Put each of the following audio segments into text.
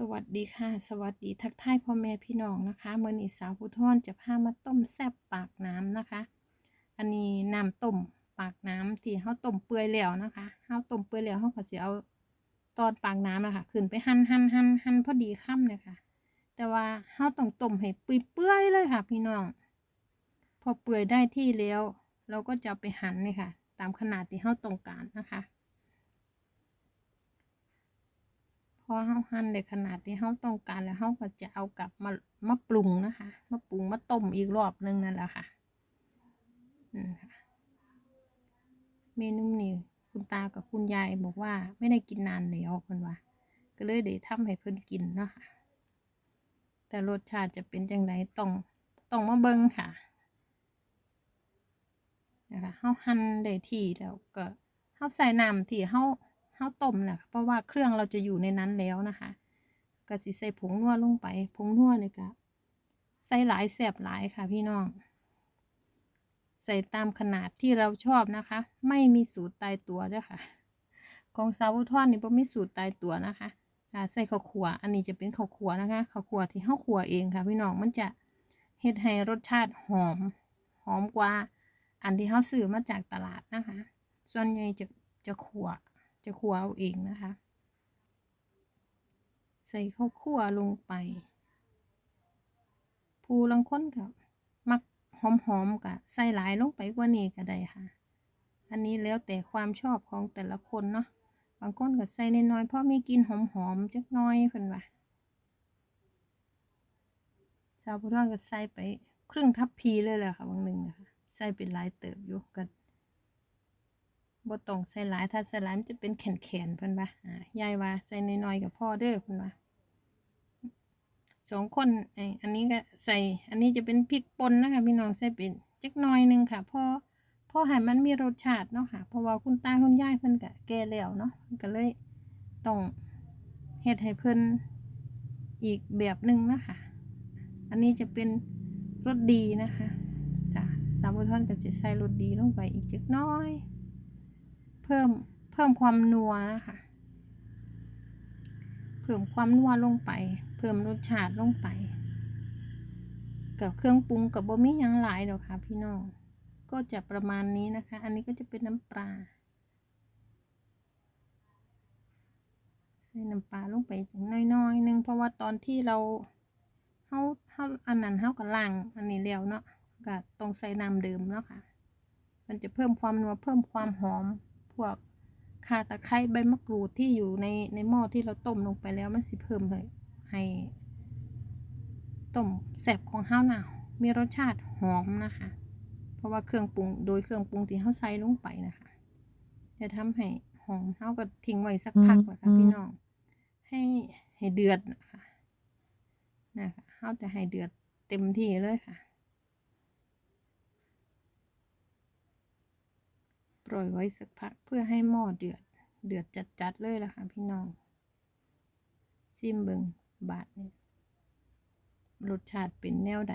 สวัสดีค่ะ สวัสดีทักทายพ่อแม่พี่น้องนะคะเมื่อนี้สาวผู้ทอนจะพามาต้มแซ่บปากน้ำนะคะ อันนี้น้ำต้มปากน้ำที่เขาต้มเปื่อยแล้วนะคะเขาต้มเปื่อยแล้วเขาก็จะเอาตอนปากน้ำนะคะขึ้นไปหั่นหั่นหั่นหั่นพอดีค่ำเลยค่ะ แต่ว่าเขาต้องต้มให้เปื่อยๆเลยค่ะ พี่น้อง พอเปื่อยได้ที่แล้ว เราก็จะไปหั่นเลยค่ะ ตามขนาดที่เขาต้องการนะคะ พอเฮาหั่นในขนาดที่เฮาต้องการแล้วเฮาก็จะเอากลับมามาปรุงนะคะมาปรุงมาต้มอีกรอบนึงนั่นแหละค่ะอืมค่ะเมนูนี้คุณตากับคุณยายบอกว่าไม่ได้กินนานแล้วเพิ่นว่า ก็เลยได้ทำให้เพิ่นกินเนาะค่ะแต่รสชาติจะเป็นจังไดต้องต้องมาเบิ่งค่ะนะคะเฮาหั่นได้ที่แล้วก็เฮาใส่น้ำที่เฮา ข้าวต้มนะเพราะว่าเครื่องเราจะอยู่ในนั้นแล้วนะคะก็สิใส่ผงนัวลงไป ผงนัวเนี่ยก็ใส่หลายแสบหลายค่ะพี่น้อง ใส่ตามขนาดที่เราชอบนะคะ ไม่มีสูตรตายตัวด้วยค่ะ ของซาวทอนนี่บ่มีสูตรตายตัวนะคะใส่ข้าวขัว อันนี้จะเป็นข้าวขัวนะคะข้าวขัวที่เฮาขัวเองค่ะ พี่น้องมันจะเฮ็ดให้รสชาติหอม หอมกว่า อันที่เฮาซื้อมาจากตลาดนะคะ ส่วนใหญ่จะจะขัว จะคั่วเอาเองนะคะ ใส่ข้าวคั่วลงไป ผู้ลังคนกับมักหอมๆกับใส่หลายลงไปกว่านี้ก็ได้ค่ะ อันนี้แล้วแต่ความชอบของแต่ละคนเนาะบางคนก็ใส่น้อยๆเพราะมีกลิ่นหอมๆจักน้อยเพิ่นว่าชาวพุทธก็ใส่ไปครึ่งทัพพีเลยแหละค่ะบางหนึ่งนะคะใส่เป็นหลายเติบอยู่ก็ บ่ต้องใส่หลายถ้าใส่หลายมันจะเป็นแข็งๆเพิ่นว่าอ่ายายว่าใส่น้อยๆกับพ่อเด้อเพิ่นว่าสองคนไออันนี้ก็ใส่ อันนี้จะเป็นพริกป่นนะคะพี่น้องใส่เป็นจักน่อยหนึงค่ะพ่อพ่อให้มันมีรสชาติเนาะค่ะ เพราะว่าคุณตาคุณยายเพิ่นก็แก่แล้วเนาะก็เลยต้องเฮ็ดให้เพิ่นอีกแบบหนึ่งนะคะ อันนี้จะเป็นรสดีนะคะจ้ะสามบุญท่อนก็จะใส่รสดีลงไปอีกจักน้อย เพิ่มเพิ่มความนัวนะคะ เพิ่มความนัวลงไป เพิ่มรสชาติลงไปกับเครื่องปรุงกับบะหมี่ยังหลายดอกค่ะพี่น้องก็จะประมาณนี้นะคะ อันนี้ก็จะเป็นน้ำปลาใส่น้ำปลาลงไปจังน้อยๆหนึงเพราะว่าตอนที่เราเฮาเฮาอันนั้นเฮากับล่างอันนี้แล้วเนาะก็ต้องใส่น้ำเดิมเนาะค่ะ มันจะเพิ่มความนัวเพิ่มความหอม พวกข่าตะไคร้ใบมะกรูดที่อยู่ในในหม้อที่เราต้มลงไปแล้วมันสิเพิ่มเลยให้ต้มแซ่บของเฮาน่ะมีรสชาติหอมนะคะ เพราะว่าเครื่องปรุงโดยเครื่องปรุงที่เฮาใส่ลงไปนะคะ จะทำให้หอมเฮาก็ทิ้งไว้สักพักแหละค่ะพี่น้อง ให้ให้เดือดนะคะนะคะเฮาจะให้เดือดเต็มที่เลยค่ะ ปล่อยไว้สักพักเพื่อให้หม้อเดือด เดือดจัดๆเลยล่ะค่ะพี่น้อง ซิมเบิงบาทนี่รสชาติเป็นแนวใด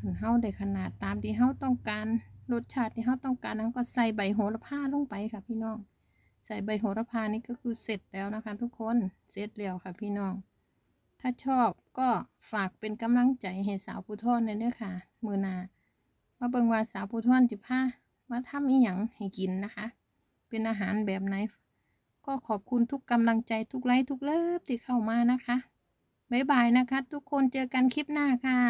หันเฮาได้ขนาดตามที่เฮาต้องการ รสชาติที่เฮาต้องการนั้นก็ใส่ใบโหระพาลงไปค่ะพี่น้อง ใส่ใบโหระพานี่ก็คือเสร็จแล้วนะคะ ทุกคน เสร็จแล้วค่ะพี่น้อง ถ้าชอบก็ฝากเป็นกำลังใจให้สาวผู้ทอนในเด้อค่ะ มือนา มาเบิ่งว่าสาวผู้ทอนจิพามาทำอีหยังให้กินนะคะ เป็นอาหารแบบไหน ก็ขอบคุณทุกกำลังใจทุกไลค์ทุกเลิฟที่เข้ามานะคะ บ๊ายบายนะคะ ทุกคนเจอกันคลิปหน้าค่ะ